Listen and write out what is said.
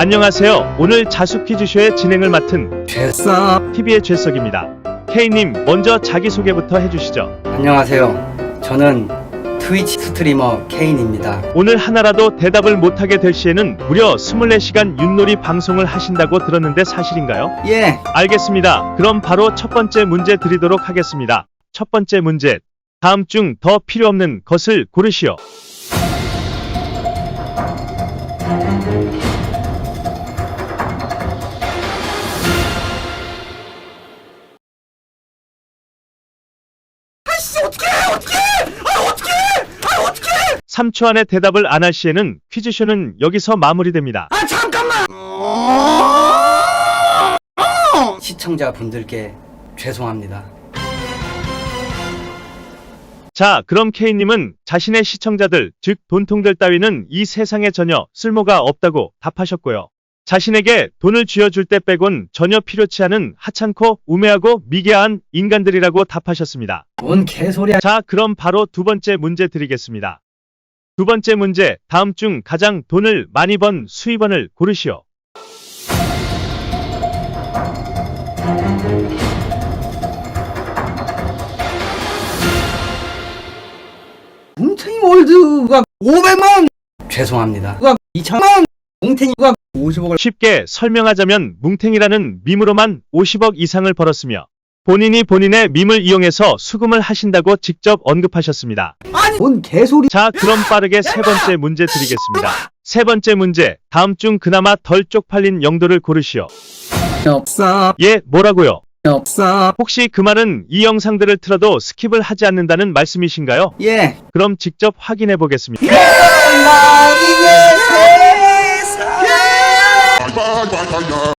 안녕하세요. 오늘 자수 퀴즈쇼의 진행을 맡은 죄송. TV의 죄석입니다. K님, 먼저 자기소개부터 해주시죠. 안녕하세요. 저는 트위치 스트리머 케인입니다. 오늘 하나라도 대답을 못하게 될 시에는 무려 24시간 윷놀이 방송을 하신다고 들었는데 사실인가요? 예, 알겠습니다. 그럼 바로 첫 번째 문제 드리도록 하겠습니다. 첫 번째 문제. 다음 중 더 필요 없는 것을 고르시오. 3초 안에 대답을 안 할 시에는 퀴즈쇼는 여기서 마무리됩니다. 아 잠깐만. 시청자분들께 죄송합니다. 자, 그럼 K님은 자신의 시청자들, 즉 돈통들 따위는 이 세상에 전혀 쓸모가 없다고 답하셨고요. 자신에게 돈을 쥐어줄 때 빼곤 전혀 필요치 않은 하찮고 우매하고 미개한 인간들이라고 답하셨습니다. 뭔 개소리야. 자, 그럼 바로 두 번째 문제 드리겠습니다. 두 번째 문제, 다음 중 가장 돈을 많이 번 수입원을 고르시오. 뭉탱이 월드가 500만. 죄송합니다. 가 2천만. 뭉탱이가 50억을 쉽게 설명하자면 뭉탱이라는 밈으로만 50억 이상을 벌었으며 본인이 본인의 밈을 이용해서 수금을 하신다고 직접 언급하셨습니다. 아니 뭔 개소리. 자, 그럼 빠르게 세 번째 문제 드리겠습니다. 세 번째 문제, 다음 중 그나마 덜 쪽팔린 영도를 고르시오. 없어 예, 뭐라고요? 없어. 혹시 그 말은 이 영상들을 틀어도 스킵을 하지 않는다는 말씀이신가요? 예. 그럼 직접 확인해 보겠습니다.